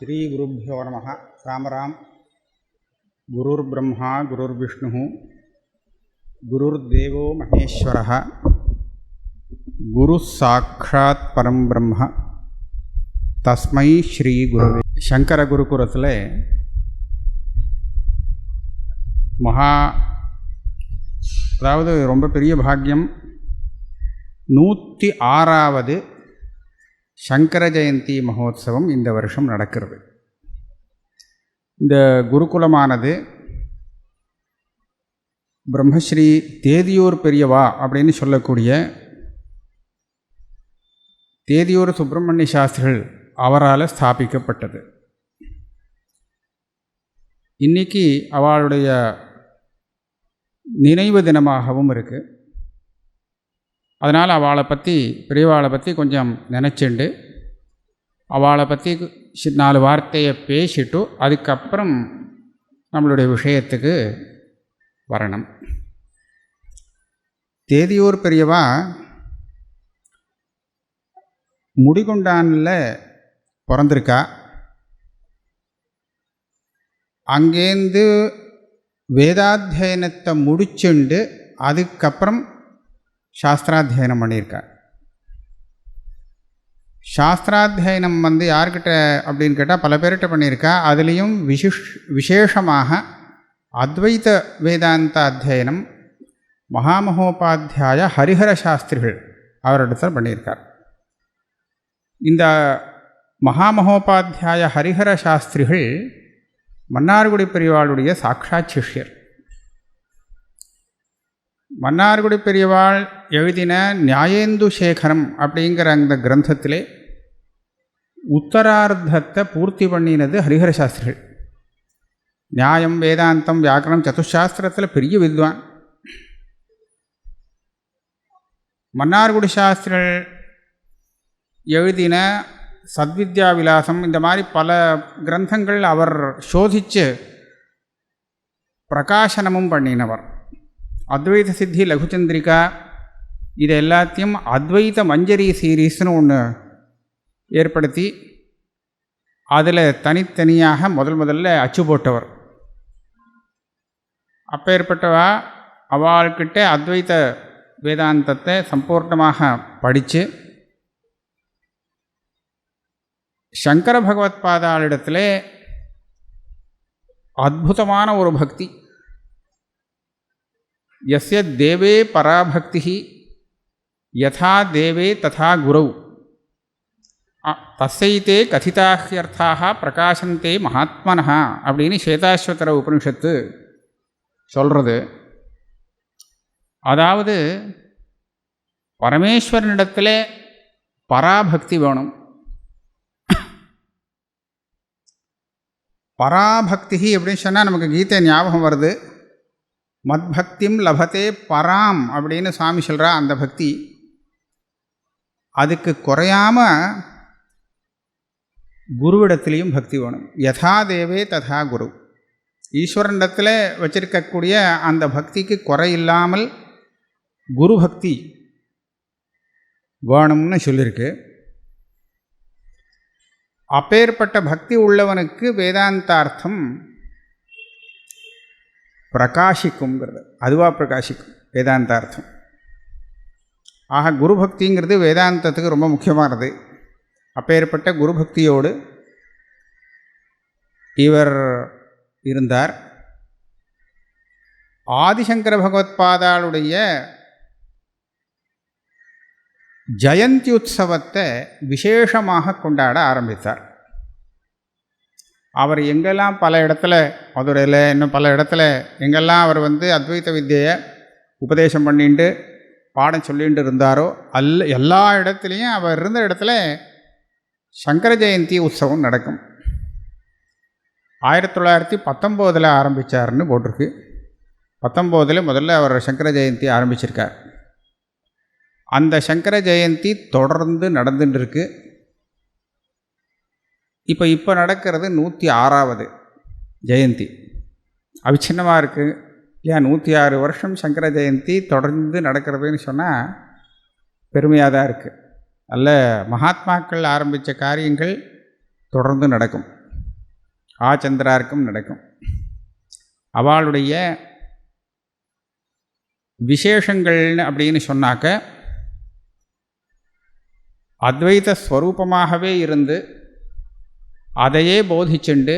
ஸ்ரீகுருப்போ நம ராம ராம். குருர் பிரம்மா குருர் விஷ்ணு குருர் தேவோ மகேஸ்வர குரு சாட்சாத் பரம் பிரம்ம தஸ்மை ஸ்ரீ குருவே சங்கர குருகுலத்தில் மகா அதாவது ரொம்ப பெரிய பாக்கியம். நூற்றி ஆறாவது சங்கர ஜெயந்தி மகோத்சவம் இந்த வருஷம் நடக்கிறது. இந்த குருகுலமானது பிரம்மஸ்ரீ தேதியூர் பெரியவா அப்படின்னு சொல்லக்கூடிய தேதியூர் சுப்பிரமணிய சாஸ்திரிகள் அவரால் ஸ்தாபிக்கப்பட்டது. இன்னைக்கு அவளுடைய நினைவு தினமாகவும் இருக்குது அதனால் அவளை பற்றி பெரியவாளை பற்றி கொஞ்சம் நினச்சிண்டு. அவளை பற்றி சி- நாலு வார்த்தையை பேசிட்டு அதுக்கப்புறம் நம்மளுடைய விஷயத்துக்கு வரணும். தேதியூர் பெரியவா முடிகொண்டானில் பிறந்திருக்கா? அங்கேருந்து வேதாத்தியனத்தை முடிச்சுண்டு அதுக்கப்புறம் சாஸ்திராத்தியனம் பண்ணியிருக்கார். சாஸ்திராத்தியனம் வந்து யார்கிட்ட அப்படின்னு கேட்டால் பல பேர்கிட்ட பண்ணியிருக்கா. அதுலேயும் விசிஷ் விசேஷமாக அத்வைத வேதாந்த அத்தியனம் மகாமகோபாத்தியாய ஹரிஹர சாஸ்திரிகள் அவரிடத்தில் பண்ணியிருக்கார். இந்த மகாமகோபாத்தியாய ஹரிஹர சாஸ்திரிகள் மன்னார்குடி பெரியவாளுடைய சாட்சாத் சிஷ்யர். மன்னார்குடி பெரியவாள் எழுதின நியாயேந்து சேகரம் அப்படிங்கிற அந்த கிரந்தத்திலே உத்தரார்த்தத்தை பூர்த்தி பண்ணினது ஹரிஹர சாஸ்திரிகள். நியாயம் வேதாந்தம் வியாக்கரணம் சதுசாஸ்திரத்தில் பெரிய வித்வான். மன்னார்குடி சாஸ்திரிகள் எழுதின சத்வித்யா விலாசம் இந்த மாதிரி பல கிரந்தங்கள் அவர் சோதித்து பிரகாசனமும் பண்ணினவர். அத்வைத சித்தி லகுச்சந்திரிகா இது எல்லாத்தையும் அத்வைத மஞ்சரி சீரீஸ்னு ஒன்று ஏற்படுத்தி அதில் தனித்தனியாக முதல் முதல்ல அச்சு போட்டவர். அப்பேற்பட்டவா அவள்கிட்ட அத்வைத வேதாந்தத்தை சம்பூர்ணமாக படித்து சங்கர பகவத் பாதாளிடத்தில் அற்புதமான ஒரு பக்தி. எஸ்ய தேவே பராபக்தி யதா தேவே ததா குரௌ. தசைத்தே கதிதாஹியர்த்தாக பிரகாசந்தே மகாத்மனா அப்படின்னு சேதாஸ்வத்தர உபனிஷத்து சொல்கிறது அதாவது பரமேஸ்வரனிடத்தில் பராபக்தி வேணும். பராபக்தி அப்படின்னு சொன்னால் நமக்கு கீதை ஞாபகம் வருது. மத்பக்திம் லபத்தே பராம் அப்படின்னு சாமி சொல்கிறா அந்த பக்தி. அதுக்கு குறையாம குருவிடத்துலேயும் பக்தி வேணும். யதா தேவே ததா குரு. ஈஸ்வரனிடத்தில் வச்சிருக்கக்கூடிய அந்த பக்திக்கு குறை இல்லாமல் குரு பக்தி வேணும்னு சொல்லியிருக்கு அப்பேற்பட்ட பக்தி உள்ளவனுக்கு வேதாந்தார்த்தம் பிரகாசிக்குங்கிறது அதுவாக பிரகாசிக்கும் வேதாந்தார்த்தம். ஆக குரு பக்திங்கிறது வேதாந்தத்துக்கு ரொம்ப முக்கியமானது. அப்பேற்பட்ட குரு பக்தியோடு இவர் இருந்தார். ஆதிசங்கர பகவத்பாதாளுடைய ஜெயந்தி உற்சவத்தை விசேஷமாக கொண்டாட ஆரம்பித்தார். அவர் எங்கெல்லாம் பல இடத்துல மதுரையில் இன்னும் பல இடத்துல எங்கெல்லாம் அவர் வந்து அத்வைத வித்தியை உபதேசம் பண்ணிட்டு பாடம் சொல்லிகிட்டு இருந்தாரோ அல்ல எல்லா இடத்துலையும் அவர் இருந்த இடத்துல சங்கர ஜெயந்தி உற்சவம் நடக்கும். ஆயிரத்தி தொள்ளாயிரத்தி பத்தொம்போதில் ஆரம்பித்தார்னு போட்டிருக்கு. பத்தொம்போதில் முதல்ல அவர் சங்கர ஜெயந்தி ஆரம்பிச்சிருக்கார். அந்த சங்கர ஜெயந்தி தொடர்ந்து நடந்துட்டு இருக்கு இப்போ இப்போ நடக்கிறது நூற்றி ஆறாவது ஜெயந்தி. அவிச்சின்னமாக இருக்குது ஏன் நூற்றி ஆறு வருஷம் சங்கர ஜெயந்தி தொடர்ந்து நடக்கிறதுன்னு சொன்னால் பெருமையாக தான் இருக்குது அல்ல மகாத்மாக்கள் ஆரம்பித்த காரியங்கள் தொடர்ந்து நடக்கும். ஆச்சந்திராருக்கும் நடக்கும். அவளுடைய விசேஷங்கள்னு அப்படின்னு சொன்னாக்க அத்வைத ஸ்வரூபமாகவே இருந்து அதையே போதிச்சுண்டு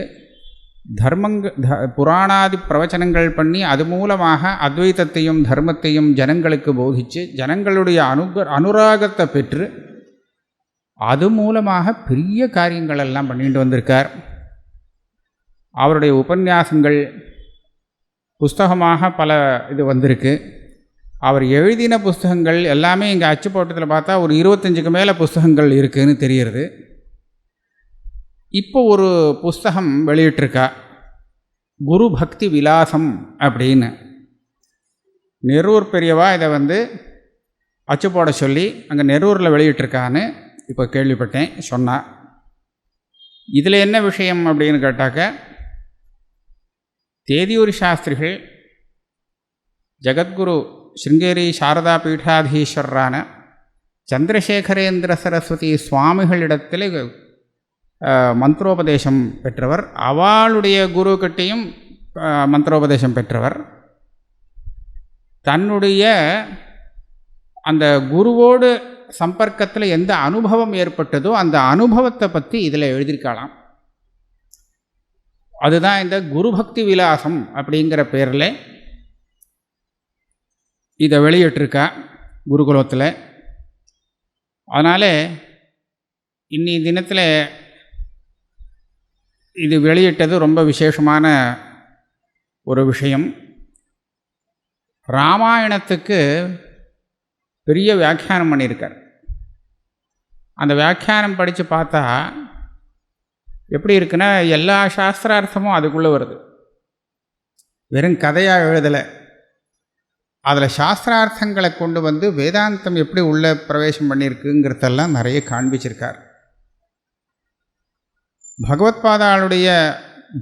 தர்மங்க த புராணாதி பிரவச்சனங்கள் பண்ணி அது மூலமாக அத்வைத்தத்தையும் தர்மத்தையும் ஜனங்களுக்கு போதித்து ஜனங்களுடைய அனுக அனுராகத்தை பெற்று அது மூலமாக பெரிய காரியங்கள் எல்லாம் பண்ணிட்டு வந்திருக்கார். அவருடைய உபன்யாசங்கள் புஸ்தகமாக பல இது வந்திருக்கு. அவர் எழுதின புஸ்தகங்கள் எல்லாமே இங்கே அச்சு போட்டத்தில் பார்த்தா ஒரு இருபத்தஞ்சுக்கு மேலே புஸ்தகங்கள் இருக்குதுன்னு தெரிகிறது. இப்போ ஒரு புஸ்தகம் வெளியிட்டிருக்கா? குரு பக்தி விலாசம் அப்படின்னு. நெரூர் பெரியவா இதை வந்து அச்சு போட சொல்லி அங்கே நெரூரில் வெளியிட்டிருக்கான்னு இப்போ கேள்விப்பட்டேன் சொன்னா. இதில் என்ன விஷயம் அப்படின்னு கேட்டாக்க தேதியூரி சாஸ்திரிகள் ஜகத்குரு சிருங்கேரி சாரதா பீட்டாதீஸ்வரரான சந்திரசேகரேந்திர சரஸ்வதி சுவாமிகளிடத்தில் மந்திரோபதேசம் பெற்றவர். அவளுடைய குருக்கிட்டையும் அஹ், மந்திரோபதேசம் பெற்றவர். தன்னுடைய அந்த குருவோடு சம்பர்க்கத்தில் எந்த அனுபவம் ஏற்பட்டதோ அந்த அனுபவத்தை பற்றி இதில் எழுதியிருக்கலாம் அதுதான் இந்த குருபக்தி விலாசம் அப்படிங்கிற பேரில் இதை வெளியிட்டிருக்கா குருகுலத்தில். அதனால் இன்னி தினத்தில் இது வெளியிட்டது ரொம்ப விசேஷமான ஒரு விஷயம். ராமாயணத்துக்கு பெரிய வியாக்கியானம் பண்ணியிருக்கார். அந்த வியாக்கியானம் படித்து பார்த்தா எப்படி இருக்குன்னா எல்லா சாஸ்திரார்த்தமும் அதுக்குள்ளே வருது. வெறும் கதையாக எழுதலை. அதில் சாஸ்திரார்த்தங்களை கொண்டு வந்து வேதாந்தம் எப்படி உள்ளே பிரவேசம் பண்ணியிருக்குங்கிறதெல்லாம் நிறைய காண்பிச்சிருக்கார். பகவத்பாதாளுடைய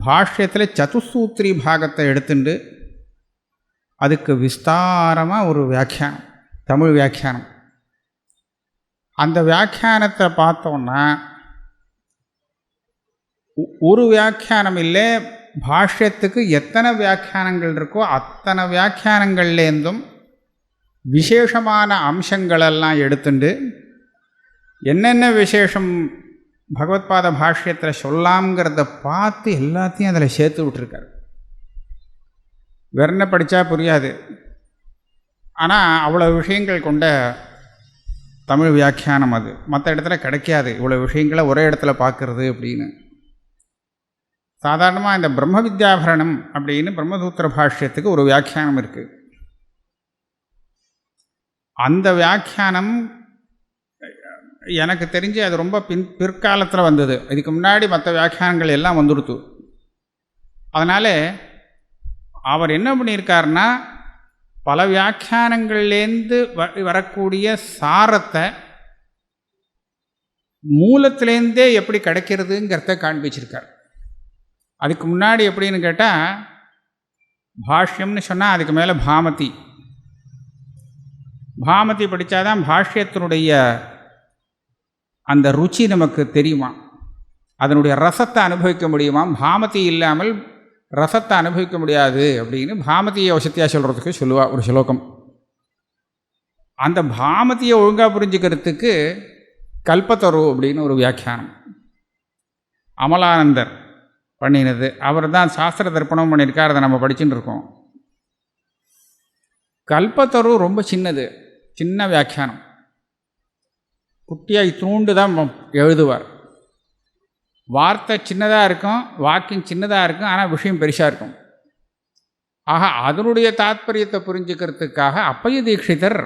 பாஷ்யத்தில் சதுசூத்ரி பாகத்தை எடுத்துண்டு அதுக்கு விஸ்தாரமாக ஒரு வியாக்கியானம் தமிழ் வியாக்கியானம். அந்த வியாக்கியானத்தை பார்த்தோன்னா ஒரு வியாக்கியானம் இல்லை பாஷ்யத்துக்கு எத்தனை வியாக்கியானங்கள் இருக்கோ அத்தனை வியாக்கியானங்கள்லேருந்தும் விசேஷமான அம்சங்களெல்லாம் எடுத்துண்டு என்னென்ன விசேஷம் பகவத்பாத பாஷ்யத்தில் சொல்லாம்ங்கிறத பார்த்து எல்லாத்தையும் அதில் சேர்த்து விட்டுருக்கார். வெறுன படித்தா புரியாது. ஆனால் அவ்வளோ விஷயங்கள் கொண்ட தமிழ் வியாக்கியானம் அது. மற்ற இடத்துல கிடைக்காது. இவ்வளோ விஷயங்களை ஒரே இடத்துல பார்க்கறது அப்படின்னு. சாதாரணமாக இந்த பிரம்ம வித்யாபரணம் அப்படின்னு பிரம்மசூத்திர பாஷ்யத்துக்கு ஒரு வியாக்கியானம் இருக்குது அந்த வியாக்கியானம் எனக்கு தெரிஞ்சு அது ரொம்ப பின் பிற்காலத்தில் வந்தது. இதுக்கு முன்னாடி மற்ற வியாக்கியானங்கள் எல்லாம் வந்துடுத்து அதனால் அவர் என்ன பண்ணியிருக்காருன்னா பல வியாக்கியானங்கள்லேருந்து வ வரக்கூடிய சாரத்தை மூலத்திலேருந்தே எப்படி கிடைக்கிறதுங்கிறத காண்பிச்சிருக்கார். அதுக்கு முன்னாடி எப்படின்னு கேட்டால் பாஷ்யம்னு சொன்னால் அதுக்கு மேலே பாமதி. பாமதி படித்தாதான் பாஷ்யத்தினுடைய அந்த ருச்சி நமக்கு தெரியுமா அதனுடைய ரசத்தை அனுபவிக்க முடியுமா பாமதி இல்லாமல் ரசத்தை அனுபவிக்க முடியாது அப்படின்னு பாமதியை வசத்தியாக சொல்கிறதுக்கு சொல்லுவா ஒரு ஸ்லோகம். அந்த பாமதியை ஒழுங்காக புரிஞ்சுக்கிறதுக்கு கல்பத்தரு அப்படின்னு ஒரு வியாக்கியானம். அமலானந்தர் பண்ணினது. அவர் தான் சாஸ்திர தர்ப்பணம் பண்ணியிருக்கார். அதை நம்ம படிச்சுட்டு இருக்கோம். கல்பத்தரு ரொம்ப சின்னது. சின்ன வியாக்கியானம். குட்டியாக தூண்டு தான் எழுதுவார். வார்த்தை சின்னதாக இருக்கும் வாக்கிங் சின்னதாக இருக்கும் ஆனால் விஷயம் பெருசாக இருக்கும். ஆக அதனுடைய தாத்பரியத்தை புரிஞ்சுக்கிறதுக்காக அப்பய தீட்சிதர்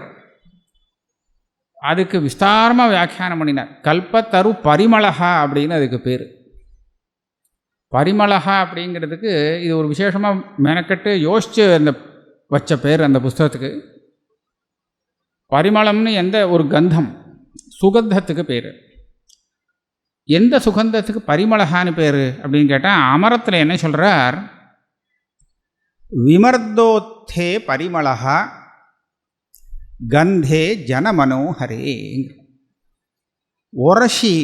அதுக்கு விஸ்தாரமாக வியாக்கியானம் பண்ணினார். கல்பத்தரு பரிமளகா அப்படின்னு அதுக்கு பேர். பரிமளகா அப்படிங்கிறதுக்கு இது ஒரு விசேஷமாக மெனக்கட்டு யோசித்து அந்த வச்ச பேர் அந்த புஸ்தகத்துக்கு. பரிமளம்னு எந்த ஒரு கந்தம். சுகந்தத்துக்கு பேர். எந்த சுகந்தத்துக்கு பரிமளகான்னு பேர் அப்படின்னு கேட்டால் அமரத்தில் என்ன சொல்கிறார் விமர்தோத்தே பரிமளகா கந்தே ஜனமனோஹரே. உரசி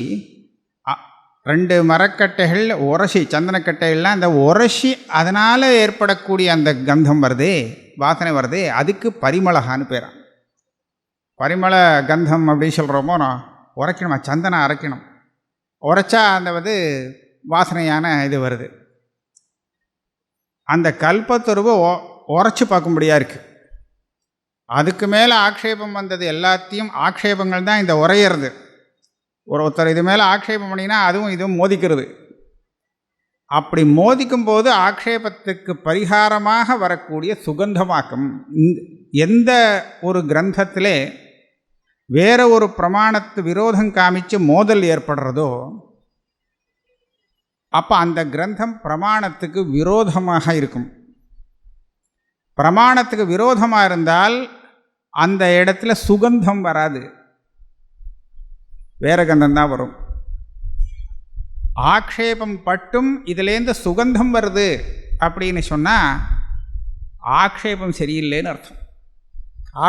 அ- ரெண்டு மரக்கட்டைகள் உரசி சந்தனக்கட்டைகள்லாம் அந்த உரசி அதனால் ஏற்படக்கூடிய அந்த கந்தம் வருது வாசனை வருது அதுக்கு பரிமளகான்னு பேரான் பரிமள கந்தம் அப்படின்னு சொல்கிறோமோ நான் உரைக்கணுமா? சந்தனம் அரைக்கணும். உரைச்சா அந்த வந்து வாசனையான இது வருது. அந்த கல்பத்தருவை உரைச்சி பார்க்கும்படியாக இருக்குது அதுக்கு மேலே ஆக்ஷேபம் வந்தது எல்லாத்தையும் ஆக்ஷேபங்கள் தான் இந்த உரையிறது. ஒரு ஒருத்தர் இது மேலே ஆக்ஷேபம் பண்ணிங்கன்னா அதுவும் இதுவும் மோதிக்கிறது. அப்படி மோதிக்கும் போது ஆக்ஷேபத்துக்கு பரிகாரமாக வரக்கூடிய சுகந்தமாக்கம் இந்த- எந்த ஒரு கிரந்தத்திலே வேற ஒரு பிரமாணத்து விரோதம் காமிச்சு மோதல் ஏற்படுறதோ அப்போ அந்த கிரந்தம் பிரமாணத்துக்கு விரோதமாக இருக்கும். பிரமாணத்துக்கு விரோதமாக இருந்தால் அந்த இடத்துல சுகந்தம் வராது. வேற கந்தம் தான் வரும். ஆக்ஷேபம் பட்டும் இதுலேருந்து சுகந்தம் வருது அப்படின்னு சொன்னால் ஆக்ஷேபம் சரியில்லைன்னு அர்த்தம்.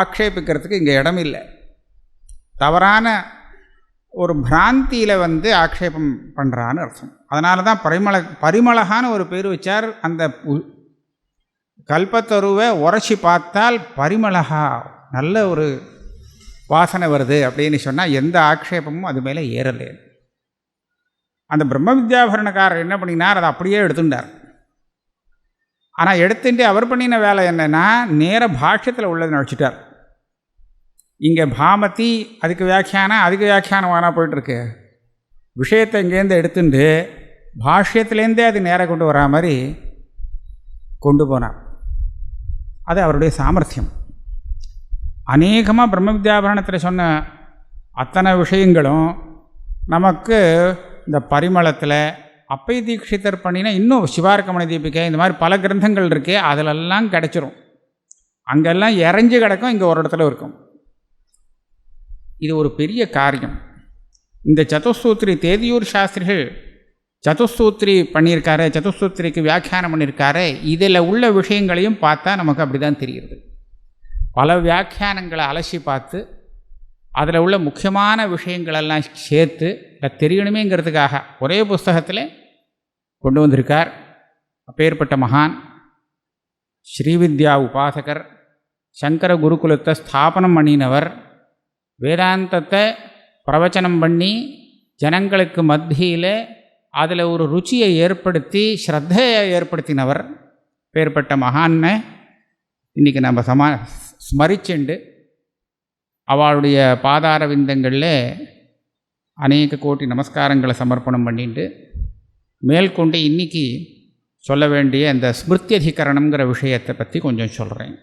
ஆக்ஷேபிக்கிறதுக்கு இங்கே இடம் இல்லை தவறான ஒரு பிராந்தியில் வந்து ஆக்ஷேபம் பண்ணுறான்னு அர்த்தம். அதனால தான் பரிமள பரிமளகான ஒரு பேர் வச்சார். அந்த பு- கல்பத்தருவை உரைச்சி பார்த்தால் பரிமளகா நல்ல ஒரு வாசனை வருது அப்படின்னு சொன்னால் எந்த ஆக்ஷேபமும் அது மேலே ஏறலை. அந்த பிரம்ம வித்யாபரணக்காரர் என்ன பண்ணினார்? அதை அப்படியே எடுத்துட்டார். ஆனால் எடுத்துட்டு அவர் பண்ணின வேலை என்னென்னா நேர பாஷ்யத்தில் உள்ளதை நடிச்சிட்டார் இங்கே பாமதி அதுக்கு வியாக்கியானம் அதுக்கு வியாக்கியானமானா போயிட்டுருக்கு. விஷயத்தை இங்கேருந்து எடுத்துட்டு பாஷ்யத்துலேருந்தே அது நேராக கொண்டு வரா மாதிரி கொண்டு போனார் அது அவருடைய சாமர்த்தியம். அநேகமாக பிரம்ம வித்யாபரணத்தில் சொன்ன அத்தனை விஷயங்களும் நமக்கு இந்த பரிமளத்தில் அப்பை தீட்சிதர் பண்ணினா இன்னும் சிவார்க்கமணி தீபிகை இந்த மாதிரி பல கிரந்தங்கள் இருக்கே அதிலெல்லாம் கிடச்சிரும். அங்கெல்லாம் இறஞ்சி கிடக்கும் இங்கே ஒரு இடத்துல இருக்கும். இது ஒரு பெரிய காரியம். இந்த சதுஸ்தூத்ரி தேதியூர் சாஸ்திரிகள் சதுஸ்தூத்ரி பண்ணியிருக்காரு சதுஸ்தூத்ரிக்கு வியாக்கியானம் பண்ணியிருக்காரு. இதில் உள்ள விஷயங்களையும் பார்த்தா நமக்கு அப்படி தான் தெரிகிறது. பல வியாக்கியானங்களை அலசி பார்த்து அதில் உள்ள முக்கியமான விஷயங்களெல்லாம் சேர்த்து இல்லை தெரியணுமேங்கிறதுக்காக ஒரே புஸ்தகத்தில் கொண்டு வந்திருக்கார். அப்பேற்பட்ட மகான் ஸ்ரீவித்யா உபாசகர் சங்கர குருகுலத்தை ஸ்தாபனம் பண்ணினவர் வேதாந்தத்தை பிரவச்சனம் பண்ணி ஜனங்களுக்கு மத்தியில் அதில் ஒரு ருச்சியை ஏற்படுத்தி ஸ்ரத்தையை ஏற்படுத்தினவர் பேர்பட்ட மகான்னை இன்றைக்கி நம்ம சமா ஸ்மரிச்சுண்டு அவளுடைய பாதார விந்தங்களில் அநேக கோட்டி நமஸ்காரங்களை சமர்ப்பணம் பண்ணிட்டு மேற்கொண்டு இன்றைக்கி சொல்ல வேண்டிய அந்த ஸ்மிருத்தியதிகரணம்ங்கிற விஷயத்தை பற்றி கொஞ்சம் சொல்கிறேன்